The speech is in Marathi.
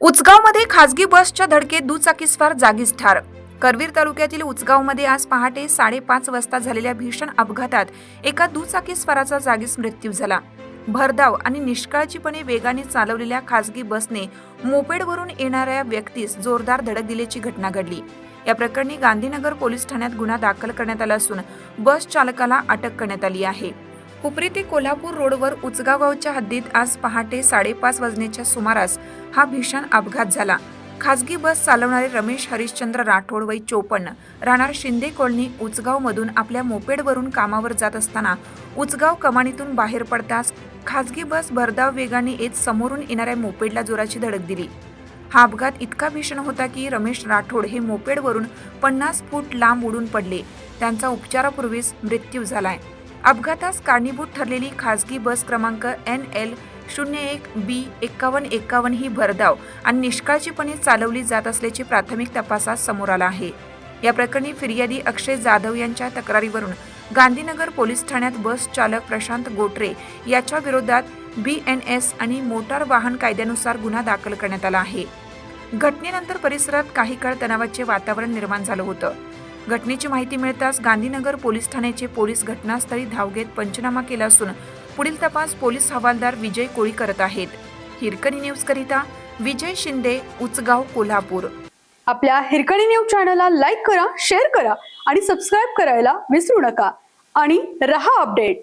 उचगावमध्ये खासगी बसच्या धडकेत दुचाकीस्वार जागीच ठार. करवीर तालुक्यातील उचगावमध्ये आज पहाटे साडेपाच वाजता झालेल्या भीषण अपघातात एका दुचाकीस्वाराचा जागीच मृत्यू झाला. भरधाव आणि निष्काळजीपणे वेगाने चालवलेल्या खासगी बसने मोपेडवरून येणाऱ्या व्यक्तीस जोरदार धडक दिल्याची घटना घडली. या प्रकरणी गांधीनगर पोलीस ठाण्यात गुन्हा दाखल करण्यात आला असून बस चालकाला अटक करण्यात आली आहे. हुपरी ते कोल्हापूर रोडवर उचगावगावच्या हद्दीत आज पहाटे साडेपाच वाजण्याच्या सुमारास हा भीषण अपघात झाला. खासगी बस चालवणारे रमेश हरिश्चंद्र राठोड वय चोपन्न राहणार शिंदे कॉलनी उचगावमधून आपल्या मोपेडवरून कामावर जात असताना उचगाव कमानीतून बाहेर पडताच खासगी बस भरधाव वेगाने येत समोरून येणाऱ्या मोपेडला जोराची धडक दिली. हा अपघात इतका भीषण होता की रमेश राठोड हे मोपेडवरून पन्नास फूट लांब उडून पडले. त्यांचा उपचारापूर्वीच मृत्यू झालाय. अपघातास कारणीभूत ठरलेली खासगी बस क्रमांक एन एल शून्य एक बी एक्कावन्न एक्कावन्न ही भरधाव आणि निष्काळजीपणे चालवली जात असल्याचे प्राथमिक तपासात समोर आला आहे. या प्रकरणी फिर्यादी अक्षय जाधव यांच्या तक्रारीवरून गांधीनगर पोलीस ठाण्यात बस चालक प्रशांत गोटरे याच्या विरोधात बी एन एस आणि मोटार वाहन कायद्यानुसार गुन्हा दाखल करण्यात आला आहे. घटनेनंतर परिसरात काही काळ तणावाचे वातावरण निर्माण झालं होतं. घटनेची माहिती मिळताच गांधीनगर पोलीस ठाण्याचे पोलीस घटनास्थळी धाव घेत पंचनामा केला असून पुढील तपास पोलीस हवालदार विजय कोळी करत आहेत. हिरकणी न्यूज करिता विजय शिंदे उचगाव कोल्हापूर. आपल्या हिरकणी न्यूज चॅनलला लाईक करा शेअर करा आणि सबस्क्राईब करायला विसरू नका. आणि रहा अपडेट.